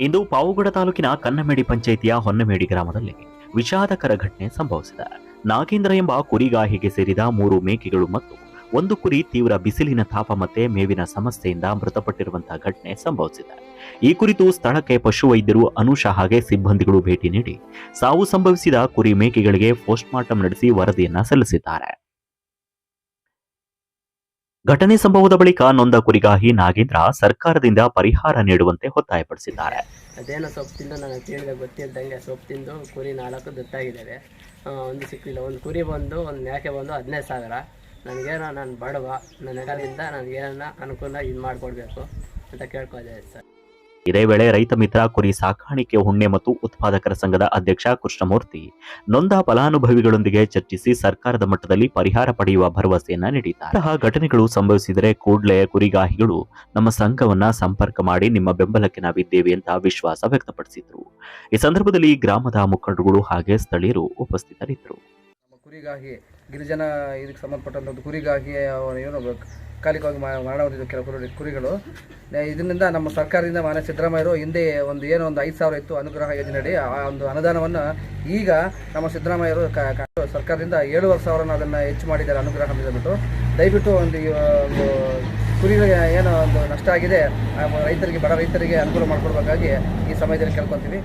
ಇಂದು ಪಾವುಗಡ ತಾಲೂಕಿನ ಕನ್ನಮೇಡಿ ಪಂಚಾಯಿತಿಯ ಹೊನ್ನಮೇಡಿ ಗ್ರಾಮದಲ್ಲಿ ವಿಷಾದಕರ ಘಟನೆ ಸಂಭವಿಸಿದೆ. ನಾಗೇಂದ್ರ ಎಂಬ ಕುರಿಗಾಹಿಗೆ ಸೇರಿದ ಮೂರು ಮೇಕೆಗಳು ಮತ್ತು ಒಂದು ಕುರಿ ತೀವ್ರ ಬಿಸಿಲಿನ ತಾಪ ಮತ್ತೆ ಮೇವಿನ ಸಮಸ್ಯೆಯಿಂದ ಮೃತಪಟ್ಟಿರುವಂತಹ ಘಟನೆ ಸಂಭವಿಸಿದೆ. ಈ ಕುರಿತು ಸ್ಥಳಕ್ಕೆ ಪಶುವೈದ್ಯರು ಅನುಷ ಹಾಗೆ ಸಿಬ್ಬಂದಿಗಳು ಭೇಟಿ ನೀಡಿ ಸಾವು ಸಂಭವಿಸಿದ ಕುರಿ ಮೇಕೆಗಳಿಗೆ ಪೋಸ್ಟ್ಮಾರ್ಟಂ ನಡೆಸಿ ವರದಿಯನ್ನ ಸಲ್ಲಿಸಿದ್ದಾರೆ. ಘಟನೆ ಸಂಭವದ ಬಳಿಕ ನೊಂದ ಕುರಿಗಾಹಿ ನಾಗೇಂದ್ರ ಸರ್ಕಾರದಿಂದ ಪರಿಹಾರ ನೀಡುವಂತೆ ಒತ್ತಾಯಪಡಿಸಿದ್ದಾರೆ. ಅದೇನೋ ಸೊಪ್ಪು ತಿಂದು ನನಗೆ ತಿಳಿದ ಗೊತ್ತಿದ್ದಂಗೆ ಸೊಪ್ಪು ತಿಂದು ಕುರಿ ನಾಲ್ಕು ದತ್ತಾಗಿದ್ದಾವೆ. ಒಂದು ಸಿಕ್ಕಿಲ್ಲ, ಒಂದು ಕುರಿ ಬಂದು, ಒಂದು ಮೇಕೆ ಬಂದು ಹದಿನೈದು ಸಾವಿರ. ನನಗೇನೋ ನಾನು ಬಡವ, ನನ್ನ ನನಗೇನ ಅನುಕೂಲ ಇದು ಮಾಡಿಕೊಡ್ಬೇಕು ಅಂತ ಕೇಳ್ಕೊಳ್ತೇವೆ ಸರ್. ಇದೇ ವೇಳೆ ರೈತ ಮಿತ್ರ ಕುರಿ ಸಾಕಾಣಿಕೆ ಹುಣ್ಣೆ ಮತ್ತು ಉತ್ಪಾದಕರ ಸಂಘದ ಅಧ್ಯಕ್ಷ ಕೃಷ್ಣಮೂರ್ತಿ ನೊಂದ ಫಲಾನುಭವಿಗಳೊಂದಿಗೆ ಚರ್ಚಿಸಿ ಸರ್ಕಾರದ ಮಟ್ಟದಲ್ಲಿ ಪರಿಹಾರ ಪಡೆಯುವ ಭರವಸೆಯನ್ನ ನೀಡಿದ್ದಾರೆ. ಇಂತಹ ಘಟನೆಗಳು ಸಂಭವಿಸಿದರೆ ಕೂಡಲೇ ಕುರಿಗಾಹಿಗಳು ನಮ್ಮ ಸಂಘವನ್ನ ಸಂಪರ್ಕ ಮಾಡಿ ನಿಮ್ಮ ಬೆಂಬಲಕ್ಕೆ ನಾವಿದ್ದೇವೆ ಅಂತ ವಿಶ್ವಾಸ ವ್ಯಕ್ತಪಡಿಸಿದರು. ಈ ಸಂದರ್ಭದಲ್ಲಿ ಗ್ರಾಮದ ಮುಖಂಡರುಗಳು ಹಾಗೆ ಸ್ಥಳೀಯರು ಉಪಸ್ಥಿತರಿದ್ದರು. ಕುರಿಗಾಹಿ ಗಿರಿಜನ ಇದಕ್ಕೆ ಸಂಬಂಧಪಟ್ಟಂಥ ಒಂದು ಕುರಿಗಾಹಿ ಏನು ಕಾಲಿಕವಾಗಿ ಮರಣ ಹೊಂದಿದ್ದು ಕೆಲವು ಕುರಿ- ಕುರಿಗಳು. ಇದರಿಂದ ನಮ್ಮ ಸರ್ಕಾರದಿಂದ ಮಾನ್ಯ ಸಿದ್ದರಾಮಯ್ಯರು ಹಿಂದೆ ಒಂದು ಏನು ಒಂದು ಐದು ಸಾವಿರ ಇತ್ತು ಅನುಗ್ರಹ ಯೋಜನೆಯಡಿ ಆ ಒಂದು ಅನುದಾನವನ್ನು ಈಗ ನಮ್ಮ ಸಿದ್ದರಾಮಯ್ಯರು ಸರ್ಕಾರದಿಂದ ಏಳುವರೆ ಸಾವಿರನ ಅದನ್ನು ಹೆಚ್ಚು ಮಾಡಿದ್ದಾರೆ ಅನುಗ್ರಹ ಬಿಟ್ಟು ದಯವಿಟ್ಟು ಒಂದು ಕುರಿಗಳಿಗೆ ಏನೋ ಒಂದು ನಷ್ಟ ಆಗಿದೆ ರೈತರಿಗೆ, ಬಡ ರೈತರಿಗೆ ಅನುಕೂಲ ಮಾಡಿಕೊಡ್ಬೇಕಾಗಿ ಈ ಸಮಯದಲ್ಲಿ ಕೇಳ್ಕೊತೀವಿ.